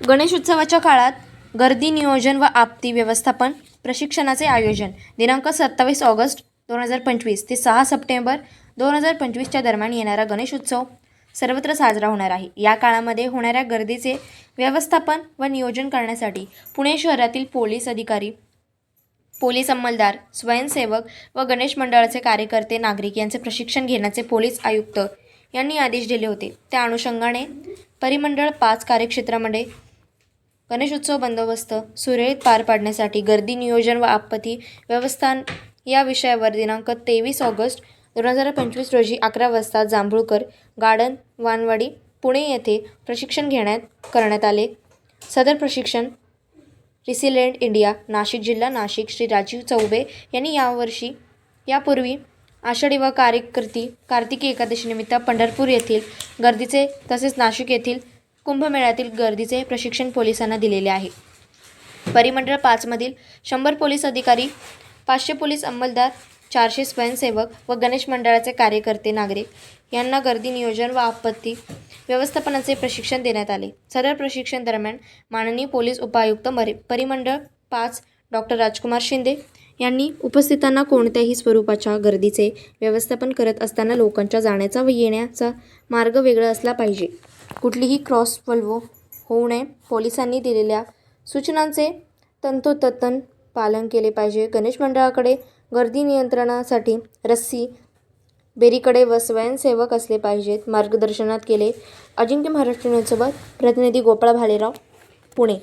गणेशोत्सवाच्या काळात गर्दी नियोजन व आपती व्यवस्थापन प्रशिक्षणाचे आयोजन. दिनांक सत्तावीस ऑगस्ट दोन हजार पंचवीस ते सहा सप्टेंबर दोन हजार पंचवीसच्या दरम्यान येणारा गणेशोत्सव सर्वत्र साजरा होणार आहे. या काळामध्ये होणाऱ्या गर्दीचे व्यवस्थापन व नियोजन करण्यासाठी पुणे शहरातील पोलीस अधिकारी पोलीस अंमलदार स्वयंसेवक व गणेश मंडळाचे कार्यकर्ते नागरिक यांचे प्रशिक्षण घेण्याचे पोलीस आयुक्त यांनी आदेश दिले होते. त्या अनुषंगाने परिमंडळ पाच कार्यक्षेत्रामध्ये गणेशोत्सव बंदोबस्त सुरळीत पार पाडण्यासाठी गर्दी नियोजन व आपत्ती व्यवस्थान या विषयावर दिनांक तेवीस ऑगस्ट दोन हजार पंचवीस रोजी अकरा वाजता जांभूळकर गार्डन वानवाडी पुणे येथे प्रशिक्षण घेण्यात करण्यात आले. सदर प्रशिक्षण रिसिलेंट इंडिया नाशिक जिल्हा नाशिक श्री राजीव चौबे यांनी यावर्षी यापूर्वी आषाढी व कार्यकर्ती कार्तिकी एकादशीनिमित्त पंढरपूर येथील गर्दीचे तसेच नाशिक येथील कुंभमेळ्यातील गर्दीचे प्रशिक्षण पोलिसांना दिलेले आहे. परिमंडळ पाचमधील शंभर पोलीस अधिकारी पाचशे पोलीस अंमलदार चारशे स्वयंसेवक व गणेश मंडळाचे कार्यकर्ते नागरिक यांना गर्दी नियोजन व आपत्ती व्यवस्थापनाचे प्रशिक्षण देण्यात आले. सदर प्रशिक्षण दरम्यान माननीय पोलीस उपायुक्त मरि परिमंडळ पाच डॉक्टर राजकुमार शिंदे यांनी उपस्थितांना कोणत्याही स्वरूपाच्या गर्दीचे व्यवस्थापन करत असताना लोकांच्या जाण्याचा व येण्याचा मार्ग वेगळा असला पाहिजे. कुठलीही क्रॉस वल्व होऊ नये. पोलिसांनी दिलेल्या सूचनांचे तंतोतंत पालन केले पाहिजे. गणेश मंडळाकडे गर्दी नियंत्रणासाठी रस्सी बेरीकडे व स्वयंसेवक असले पाहिजेत. मार्गदर्शनात केले. अजिंक्य महाराष्ट्र न्यूजसोबत प्रतिनिधी गोपाळ भालेराव पुणे.